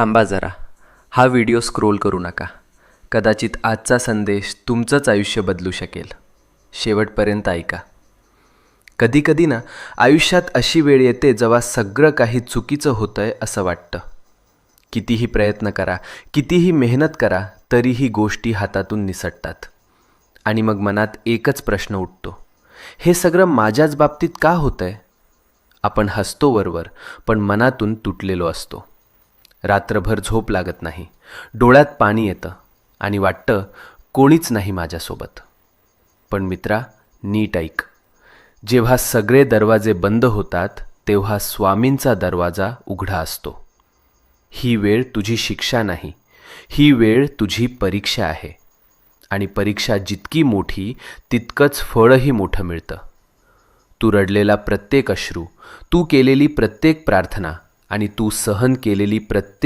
थांबा जरा. हा व्हिडिओ स्क्रोल करू नका. कदाचित आजचा संदेश तुमचंच आयुष्य बदलू शकेल. शेवटपर्यंत ऐका. कधीकधी ना आयुष्यात अशी वेळ येते जेव्हा सगळं काही चुकीचं होतं आहे असं वाटतं. कितीही प्रयत्न करा कितीही मेहनत करा तरीही गोष्टी हातातून निसटतात. आणि मग मनात एकच प्रश्न उठतो. हे सगळं माझ्याच बाबतीत का होतं आहे आपण हसतो वरवर पण मनातून तुटलेलो असतो. रात्रभर झोप लागत नाही. डोळ्यात पाणी येतं आणि वाटतं कोणीच नाही माझ्यासोबत. पण मित्रा नीट ऐक. जेव्हा सगळे दरवाजे बंद होतात तेव्हा स्वामींचा दरवाजा उघडा असतो. ही वेळ तुझी शिक्षा नाही. ही वेळ तुझी परीक्षा आहे. आणि परीक्षा जितकी मोठी तितकंच फळही मोठं मिळतं. तू रडलेला प्रत्येक अश्रू तू केलेली प्रत्येक प्रार्थना आणि तू सहन केलेली प्रत्येक